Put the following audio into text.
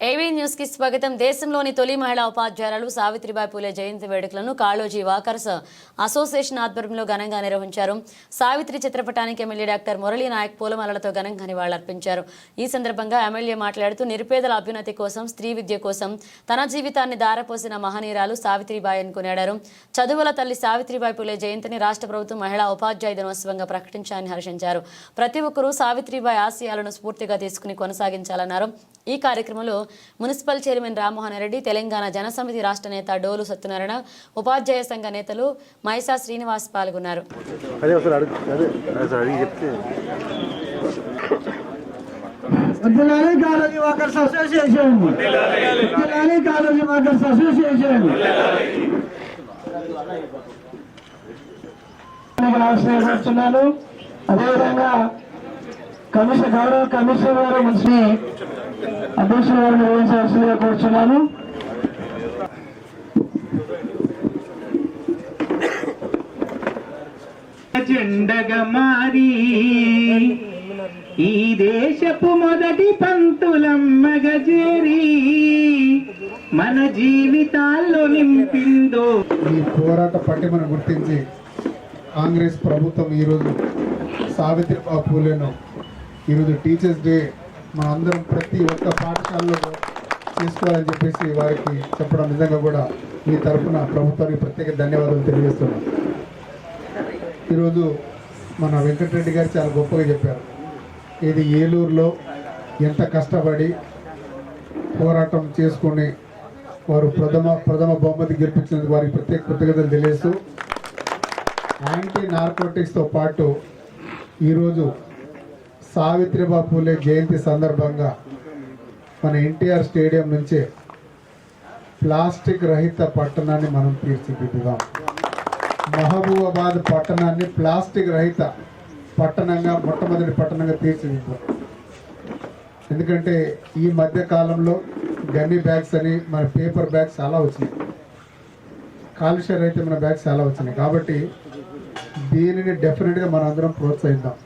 ఏవీ న్యూస్కి స్వాగతం. దేశంలోని తొలి మహిళా ఉపాధ్యాయురాలు సావిత్రిబాయి పూలే జయంతి వేడుకలను కాళోజీ వాకర్స్ అసోసియేషన్ ఆధ్వర్యంలో ఘనంగా నిర్వహించారు. సావిత్రి చిత్రపటానికి ఎమ్మెల్యే డాక్టర్ మురళీ నాయక్ పూలమాలలతో ఘనంగా నివాళులర్పించారు. ఈ సందర్భంగా ఎమ్మెల్యే మాట్లాడుతూ నిరుపేదల అభ్యున్నతి కోసం స్త్రీ విద్య కోసం తన జీవితాన్ని దారపోసిన మహనీయురాలు సావిత్రిబాయి అని కొనియాడారు. చదువుల తల్లి సావిత్రిబాయి పూలే జయంతిని రాష్ట్ర ప్రభుత్వం మహిళా ఉపాధ్యాయ దినోత్సవంగా ప్రకటించాలని హర్షించారు. ప్రతి ఒక్కరూ సావిత్రిబాయి ఆశయాలను స్ఫూర్తిగా తీసుకుని కొనసాగించాలన్నారు. ఈ కార్యక్రమంలో మున్సిపల్ చైర్మన్ రామ్మోహన్ రెడ్డి తెలంగాణ జనసమితి రాష్ట్ర నేత డోలు సత్యనారాయణ ఉపాధ్యాయ సంఘ నేతలు మైసా శ్రీనివాస్ పాల్గొన్నారు. జిల్లాని కాలేజీ వర్కర్స్ అసోసియేషన్. జిల్లాని కాలేజీ వర్కర్స్ అసోసియేషన్. అదేవిధంగా కమిషన్ గౌరవ కమిషనర్ గారు మున్సిపల్ అధ్యక్షుల గారు నిర్వహించాల్సిందిగా కోరుచున్నాను జెండగా మారి ఈ దేశపు మొదటి పంతులమ్మగ చేరి మన జీవితాల్లో నింపిందో. ఈ పోరాట పట్టిమను గుర్తించి కాంగ్రెస్ ప్రభుత్వం ఈరోజు సావిత్రిబాబు పూలేను. ఈరోజు టీచర్స్ డే మనందరం ప్రతి ఒక్క పాఠశాలలో తీసుకోవాలని చెప్పేసి వారికి చెప్పడం నిజంగా కూడా మీ తరఫున ప్రభుత్వానికి ప్రత్యేక ధన్యవాదాలు తెలియజేస్తున్నాం. ఈరోజు మన వెంకటరెడ్డి గారు చాలా గొప్పగా చెప్పారు. ఇది ఏలూరులో ఎంత కష్టపడి పోరాటం చేసుకుని వారు ప్రథమ ప్రథమ బహుమతి గెలిపించినందుకు వారికి ప్రత్యేక కృతజ్ఞతలు తెలియజేస్తూ యాంటీ నార్కోటిక్స్తో పాటు ఈరోజు సావిత్రిబాబు పూలే జయంతి సందర్భంగా మన ఎన్టీఆర్ స్టేడియం నుంచే ప్లాస్టిక్ రహిత పట్టణాన్ని మనం తీర్చిదిద్దుదాం. మహబూబాబాద్ పట్టణాన్ని ప్లాస్టిక్ రహిత పట్టణంగా మొట్టమొదటి పట్టణంగా తీర్చిదిద్దాం. ఎందుకంటే ఈ మధ్య కాలంలో గన్నీ బ్యాగ్స్ అని మన పేపర్ బ్యాగ్స్ చాలా వచ్చినాయి. కాలుష్య రహితమైన బ్యాగ్స్ చాలా వచ్చినాయి. కాబట్టి దీనిని డెఫినెట్గా మనం అందరం ప్రోత్సహిద్దాం.